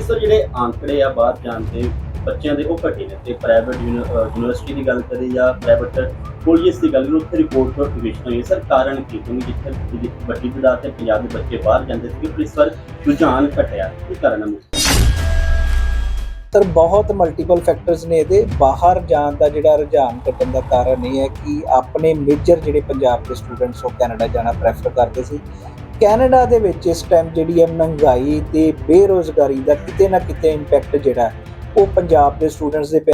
Sir ਜਿਹੜੇ ਆંકੜੇ ਆ ਬਾਹਰ ਜਾਣ ਤੇ ਬੱਚਿਆਂ ਦੇ ਉਹ ਘਟੇ ਨੇ ਤੇ ਪ੍ਰਾਈਵੇਟ ਯੂਨੀਵਰਸਿਟੀ ਦੀ ਗੱਲ ਕਰੀ ਜਾਂ ਪ੍ਰਾਈਵੇਟ ਕਾਲਜਸ ਦੀ ਗੱਲ ਕਰੀ ਉੱਥੇ ਰਿਪੋਰਟ ਤੋਂ ਡਿਵੀਜ਼ਨ ਹੋਈ ਸਰ, ਕਾਰਨ ਕੀ ਕਿਉਂਕਿ ਜਿੱਥੇ ਵੱਡੀ ਤਦਾਦ ਤੇ ਪੰਜਾਬ ਦੇ ਬੱਚੇ ਬਾਹਰ ਜਾਂਦੇ ਸੀ ਪਰ ਇਸ ਵਾਰ ਰੁਝਾਨ ਘਟਿਆ? ਕੀ ਕਾਰਨ ਹੈ ਸਰ, ਬਹੁਤ ਮਲਟੀਪਲ ਫੈਕਟਰਸ ਨੇ ਇਹਦੇ। ਬਾਹਰ ਜਾਣ ਦਾ ਜਿਹੜਾ ਰੁਝਾਨ ਘਟਣ ਦਾ ਕਾਰਨ ਇਹ ਹੈ ਕਿ ਆਪਣੇ ਮੇਜਰ ਜਿਹੜੇ ਪੰਜਾਬ ਦੇ ਸਟੂਡੈਂਟਸ ਉਹ ਕੈਨੇਡਾ ਜਾਣਾ ਪ੍ਰੈਫਰ ਕਰਦੇ ਸੀ। ਕੈਨੇਡਾ ਦੇ ਵਿੱਚ ਇਸ ਟਾਈਮ ਜਿਹੜੀ ਹੈ ਮਹਿੰਗਾਈ ਤੇ ਬੇਰੋਜ਼ਗਾਰੀ ਦਾ ਕਿਤੇ ਨਾ ਕਿਤੇ ਇੰਪੈਕਟ ਜਿਹੜਾ ਉਹ ਪੰਜਾਬ ਦੇ ਸਟੂਡੈਂਟਸ ਦੇ ਪੈ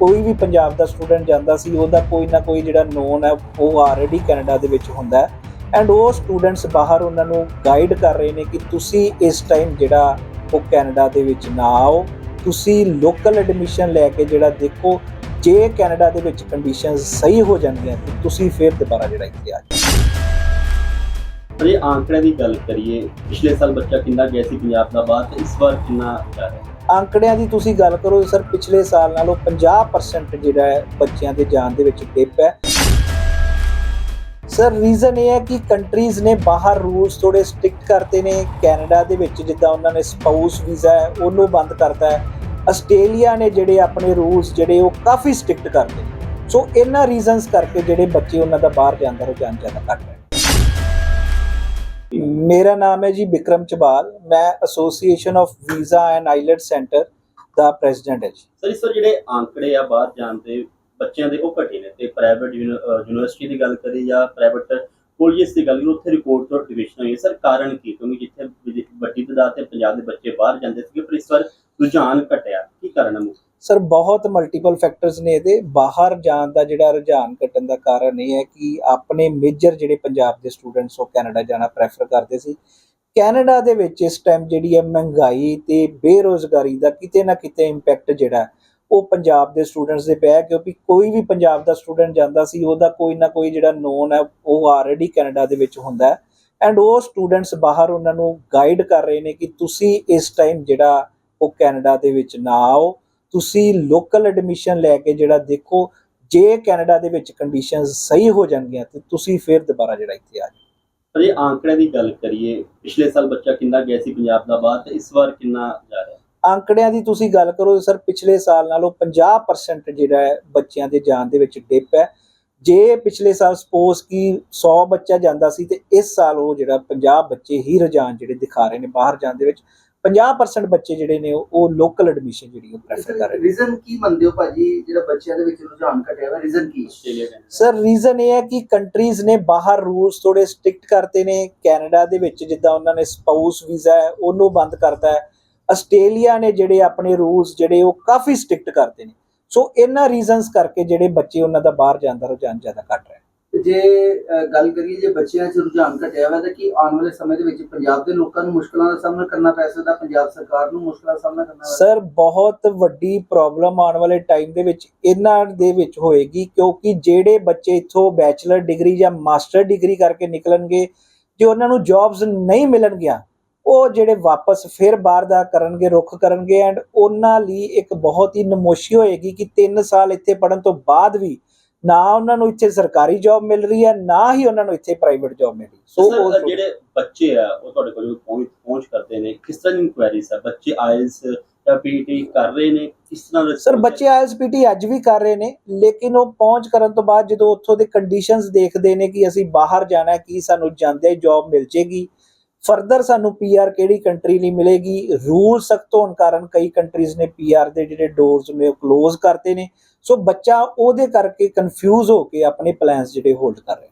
ਕੋਈ ਵੀ ਪੰਜਾਬ ਦਾ ਸਟੂਡੈਂਟ ਜਾਂਦਾ ਸੀ, ਉਹਦਾ ਕੋਈ ਨਾ ਕੋਈ ਜਿਹੜਾ ਨੋਨ ਹੈ, ਉਹ ਆਲਰੇਡੀ ਕੈਨੇਡਾ ਦੇ ਵਿੱਚ ਹੁੰਦਾ ਹੈ। ਐਂਡ ਉਹ ਸਟੂਡੈਂਟਸ ਬਾਹਰ ਉਹਨਾਂ ਨੂੰ ਗਾਈਡ ਕਰ ਰਹੇ ਨੇ ਕਿ ਤੁਸੀਂ ਇਸ ਟਾਈਮ ਜਿਹੜਾ ਉਹ ਕੈਨੇਡਾ ਦੇ ਵਿੱਚ ਨਾ ਆਓ। ਤੁਸੀਂ ਲੋਕਲ ਐਡਮਿਸ਼ਨ ਲੈ ਕੇ ਜਿਹੜਾ ਦੇਖੋ, ਜੇ ਕੈਨੇਡਾ ਦੇ ਵਿੱਚ ਕੰਡੀਸ਼ਨਸ ਸਹੀ ਹੋ ਜਾਂਦੀਆਂ ਤੇ ਤੁਸੀਂ ਫਿਰ ਦੁਬਾਰਾ ਜਿਹੜਾ ਇੱਥੇ ਆ ਜਾਓ। ਪਰ ਇਹ ਦੀ ਗੱਲ ਕਰੀਏ, ਪਿਛਲੇ ਸਾਲ ਬੱਚਾ ਕਿੰਨਾ ਗਿਆ ਸੀ ਪੰਜਾਬ ਦਾ ਬਾਹਰ ਤੇ ਇਸ ਵਾਰ ਕਿੰਨਾ ਜਾ ਰਿਹਾ? ਅੰਕੜਿਆਂ ਦੀ ਤੁਸੀਂ ਗੱਲ ਕਰੋ ਸਰ, ਪਿਛਲੇ ਸਾਲ ਨਾਲੋਂ 50% ਜਿਹੜਾ ਹੈ ਬੱਚਿਆਂ ਦੇ ਜਾਣ ਦੇ ਵਿੱਚ ਡਿਪ ਹੈ। ਸਰ ਰੀਜ਼ਨ ਇਹ ਹੈ ਕਿ ਕੰਟਰੀਜ਼ ਨੇ ਬਾਹਰ ਰੂਲਸ ਥੋੜੇ ਸਟ੍ਰਿਕਟ ਕਰਤੇ ਨੇ। ਕੈਨੇਡਾ ਦੇ ਵਿੱਚ ਜਿੱਦਾਂ ਉਹਨਾਂ ਨੇ ਸਪਾਊਸ ਵੀਜ਼ਾ ਹੈ, ਉਹਨੂੰ ਬੰਦ ਕਰਤਾ ਹੈ। ਆਸਟ੍ਰੇਲੀਆ ਨੇ ਜਿਹੜੇ ਆਪਣੇ ਰੂਲਸ ਜਿਹੜੇ ਉਹ ਕਾਫੀ ਸਟ੍ਰਿਕਟ ਕਰਤੇ ਸੋ ਇਹਨਾਂ ਰੀਜ਼ਨਸ ਕਰਕੇ ਜਿਹੜੇ ਬੱਚੇ ਉਹਨਾਂ ਦਾ ਬਾਹਰ ਜਾਂਦਾ ਰੁਝਾਨ ਜ਼ਿਆਦਾ ਘੱਟ ਹੈ। ਮੇਰਾ ਨਾਮ ਹੈ ਜੀ ਵਿਕਰਮ ਚਬਾਲ। ਮੈਂ association of visa and IELTS centre the president ਹਾਂ ਜੀ। ਸਰ, ਇਸ ਤੋਂ ਜਿਹੜੇ ਆંકੜੇ ਆ ਬਾਹਰ ਜਾਣ ਦੇ ਬੱਚਿਆਂ ਦੇ ਉਹ ਘਟੇ ਨੇ ਤੇ ਪ੍ਰਾਈਵੇਟ ਯੂਨੀਵਰਸਿਟੀ ਦੀ ਗੱਲ ਕਰੀ ਜਾਂ ਪ੍ਰਾਈਵੇਟ ਕਾਲਜਸ ਦੀ ਗੱਲ ਕਰੀ ਉੱਥੇ ਰਿਪੋਰਟ ਤੋਂ ਡਿਵੀਜ਼ਨ ਹੋਈ ਸਰ, ਕਾਰਨ ਕੀ? ਕਿਉਂਕਿ ਜਿੱਥੇ ਵੱਡੀ ਤਦਾਦ ਤੇ ਪੰਜਾਬ ਦੇ ਬੱਚੇ ਬਾਹਰ ਜਾਂਦੇ ਸੀਗੇ, ਪਰ ਇਸ ਵਾਰ ਰੁਝਾਨ ਘਟਿਆ। ਕੀ ਕਾਰਨ ਹੈ ਸਰ ਬਹੁਤ ਮਲਟੀਪਲ ਫੈਕਟਰਸ ਨੇ ਇਹਦੇ। ਬਾਹਰ ਜਾਣ ਦਾ ਜਿਹੜਾ ਰੁਝਾਨ ਘਟਣ ਦਾ ਕਾਰਨ ਇਹ ਹੈ ਕਿ ਆਪਣੇ ਮੇਜਰ ਜਿਹੜੇ ਪੰਜਾਬ ਦੇ ਸਟੂਡੈਂਟਸ ਉਹ ਕੈਨੇਡਾ ਜਾਣਾ ਪ੍ਰੈਫਰ ਕਰਦੇ ਸੀ। ਕੈਨੇਡਾ ਦੇ ਵਿੱਚ ਇਸ ਟਾਈਮ ਜਿਹੜੀ ਹੈ ਮਹਿੰਗਾਈ ਤੇ ਬੇਰੋਜ਼ਗਾਰੀ ਦਾ ਕਿਤੇ ਨਾ ਕਿਤੇ ਇੰਪੈਕਟ ਜਿਹੜਾ ਉਹ ਪੰਜਾਬ ਦੇ ਸਟੂਡੈਂਟਸ ਦੇ ਪਿਆ ਕਿਉਂਕਿ ਕੋਈ ਵੀ ਪੰਜਾਬ ਦਾ ਸਟੂਡੈਂਟ ਜਾਂਦਾ ਸੀ, ਉਹਦਾ ਕੋਈ ਨਾ ਕੋਈ ਜਿਹੜਾ ਨੋਨ ਹੈ, ਉਹ ਆਲਰੇਡੀ ਕੈਨੇਡਾ ਦੇ ਵਿੱਚ ਹੁੰਦਾ ਹੈ। ਐਂਡ ਉਹ ਸਟੂਡੈਂਟਸ ਬਾਹਰ ਉਹਨਾਂ ਨੂੰ ਗਾਈਡ ਕਰ ਰਹੇ ਨੇ ਕਿ ਤੁਸੀਂ ਇਸ ਟਾਈਮ ਜਿਹੜਾ ਉਹ ਕੈਨੇਡਾ ਦੇ ਵਿੱਚ ਨਾ ਆਓ। ਤੁਸੀਂ ਲੋਕਲ ਐਡਮਿਸ਼ਨ ਲੈ ਕੇ ਜਿਹੜਾ ਦੇਖੋ ਜੇ ਕੈਨੇਡਾ ਦੇ ਵਿੱਚ ਕੰਡੀਸ਼ਨਸ ਸਹੀ ਹੋ ਜਾਣਗੀਆਂ ਤੇ ਤੁਸੀਂ ਫਿਰ ਦੁਬਾਰਾ ਜਿਹੜਾ ਇੱਥੇ ਆ ਜਾਓ। ਪਰ ਇਹ ਆંકੜਿਆਂ ਦੀ ਗੱਲ ਕਰੀਏ ਪਿਛਲੇ ਸਾਲ ਬੱਚਾ ਕਿੰਨਾ ਗਿਆ ਸੀ ਪੰਜਾਬ ਦਾ ਬਾਹਰ ਤੇ ਇਸ ਵਾਰ ਕਿੰਨਾ ਜਾ ਰਿਹਾ? ਅੰਕੜਿਆਂ ਦੀ ਤੁਸੀਂ ਗੱਲ ਕਰੋ ਸਰ ਪਿਛਲੇ ਸਾਲ ਨਾਲੋਂ 50% ਜਿਹੜਾ ਹੈ ਬੱਚਿਆਂ ਦੇ ਜਾਣ ਦੇ ਵਿੱਚ ਡਿਪ ਹੈ। ਜੇ ਪਿਛਲੇ ਸਾਲ ਸਪੋਜ਼ ਕਿ 100 ਬੱਚਾ ਜਾਂਦਾ ਸੀ ਤੇ ਇਸ ਸਾਲ ਉਹ ਜਿਹੜਾ 50 ਬੱਚੇ ਹੀ ਰੁਝਾਨ ਜਿਹੜੇ ਦਿਖਾ ਰਹੇ ਨੇ ਬਾਹਰ ਜਾਣ ਦੇ ਵਿੱਚ 50% ਬੱਚੇ ਜਿਹੜੇ ਨੇ ਉਹ- ਲੋਕਲ ਐਡਮਿਸ਼ਨ ਜਿਹੜੀ ਉਹ ਪ੍ਰੈਫਰ ਕਰ ਰਹੇ ਨੇ। ਰੀਜ਼ਨ ਕੀ ਮੰਨਦੇ ਹੋ ਭਾਜੀ? ਜਿਹੜਾ ਬੱਚਿਆਂ ਦੇ ਵਿੱਚ ਰੁਝਾਨ ਘਟਿਆ ਵਾ ਰੀਜ਼ਨ ਕੀ? ਸਰ ਰੀਜ਼ਨ ਇਹ ਹੈ ਕਿ ਕੰਟਰੀਜ਼ ਨੇ ਬਾਹਰ ਰੂਲਸ ਥੋੜੇ ਸਟ੍ਰਿਕਟ ਕਰਤੇ ਨੇ। ਕੈਨੇਡਾ ਦੇ ਵਿੱਚ ਜਿੱਦਾਂ ਉਹਨਾਂ ਨੇ ਸਪਾਊਸ ਵੀਜ਼ਾ ਹੈ ਉਹਨੂੰ ਬੰਦ ਕਰਤਾ ਹੈ। ਆਸਟ੍ਰੇਲੀਆ ਨੇ ਜਿਹੜੇ ਆਪਣੇ ਰੂਲਸ ਜਿਹੜੇ ਉਹ ਕਾਫੀ ਸਟ੍ਰਿਕਟ ਕਰਤੇ ਨੇ। ਸੋ ਇਹਨਾਂ ਰੀਜ਼ਨਸ ਕਰਕੇ ਜਿਹੜੇ ਬੱਚੇ ਉਹਨਾਂ ਦਾ ਬਾਹਰ ਜਾਣ ਦਾ ਰੁਝਾਨ ਜ਼ਿਆਦਾ ਘਟ ਰਿਹਾ। ਹੈ ਤੇ ਜੇ ਗੱਲ ਕਰੀਏ ਜੇ ਬੱਚਿਆਂ 'ਚ ਰੁਝਾਨ ਘਟਿਆ ਵਾ ਤਾਂ ਕੀ ਆਉਣ ਵਾਲੇ ਸਮੇਂ ਦੇ ਵਿੱਚ ਪੰਜਾਬ ਦੇ ਲੋਕਾਂ ਨੂੰ ਮੁਸ਼ਕਲਾਂ ਦਾ ਸਾਹਮਣਾ ਕਰਨਾ ਪੈ ਸਕਦਾ? ਪੰਜਾਬ ਸਰਕਾਰ ਨੂੰ ਮੁਸ਼ਕਲਾਂ ਦਾ ਸਾਹਮਣਾ ਕਰਨਾ ਸਰ, ਬਹੁਤ ਵੱਡੀ ਪ੍ਰੋਬਲਮ ਆਉਣ ਵਾਲੇ ਟਾਈਮ ਦੇ ਵਿੱਚ ਇਹਨਾਂ ਦੇ ਵਿੱਚ ਹੋਏਗੀ, ਕਿਉਂਕਿ ਜਿਹੜੇ ਬੱਚੇ ਇੱਥੋਂ ਬੈਚਲਰ ਡਿਗਰੀ ਜਾਂ ਮਾਸਟਰ ਡਿਗਰੀ ਕਰਕੇ ਨਿਕਲਣਗੇ, ਜੇ ਉਹਨਾਂ ਨੂੰ ਜੌਬਸ ਨਹੀਂ ਮਿਲਣਗੀਆਂ, ਉਹ ਜਿਹੜੇ ਵਾਪਸ ਫਿਰ ਬਾਹਰ ਦਾ ਕਰਨਗੇ, ਰੁੱਖ ਕਰਨਗੇ ਐਂਡ ਉਹਨਾਂ ਲਈ ਇੱਕ ਬਹੁਤ ਹੀ ਨਮੋਸ਼ੀ ਹੋਏਗੀ ਕਿ 3 ਸਾਲ ਇੱਥੇ ਪੜਨ ਤੋਂ ਬਾਅਦ ਵੀ ਨਾ ਉਹਨਾਂ ਨੂੰ ਇੱਥੇ ਸਰਕਾਰੀ ਜੌਬ ਮਿਲ ਰਹੀ ਹੈ ਨਾ ਹੀ ਉਹਨਾਂ ਨੂੰ ਇੱਥੇ ਪ੍ਰਾਈਵੇਟ ਜੌਬ ਮਿਲ ਰਹੀ। ਸੋ ਉਹ ਜਿਹੜੇ ਬੱਚੇ ਆ ਉਹ ਤੁਹਾਡੇ ਕੋਲ ਪਹੁੰਚ ਪਹੁੰਚ ਕਰਦੇ ਨੇ ਕਿਸ ਤਰ੍ਹਾਂ ਦੀ ਇਨਕੁਆਇਰੀਜ਼ ਆ? ਬੱਚੇ ਆਇਲਸ ਜਾਂ ਪੀਟੀ ਕਰ ਰਹੇ ਨੇ? ਕਿਸ ਤਰ੍ਹਾਂ ਸਰ ਬੱਚੇ ਆਈਐਲਟੀਪੀ ਅੱਜ ਵੀ ਕਰ ਰਹੇ ਨੇ ਲੇਕਿਨ ਉਹ ਪਹੁੰਚ ਕਰਨ ਤੋਂ ਬਾਅਦ ਜਦੋਂ ਉੱਥੋਂ ਦੇ ਕੰਡੀਸ਼ਨਸ ਦੇਖਦੇ ਨੇ ਕਿ ਅਸੀਂ ਬਾਹਰ ਜਾਣਾ ਕੀ ਸਾਨੂੰ ਜਾਂਦੇ ਜੌਬ ਮਿਲ ਜੇਗੀ ਫਰਦਰ ਸਾਨੂੰ ਪੀਆਰ ਕਿਹੜੀ ਕੰਟਰੀ ਲਈ ਮਿਲੇਗੀ? ਰੂਲ ਸਖਤ ਹੋਣ ਕਾਰਨ ਕਈ ਕੰਟਰੀਜ਼ ਨੇ ਪੀਆਰ ਦੇ ਜਿਹੜੇ ਡੋਰਸ ਨੇ ਉਹ ਕਲੋਜ਼ ਕਰਤੇ ਨੇ। ਸੋ ਬੱਚਾ ਉਹਦੇ ਕਰਕੇ ਕਨਫਿਊਜ਼ ਹੋ ਕੇ ਆਪਣੇ ਪਲਾਨਸ ਜਿਹੜੇ ਹੋਲਡ ਕਰ ਰਿਹਾ।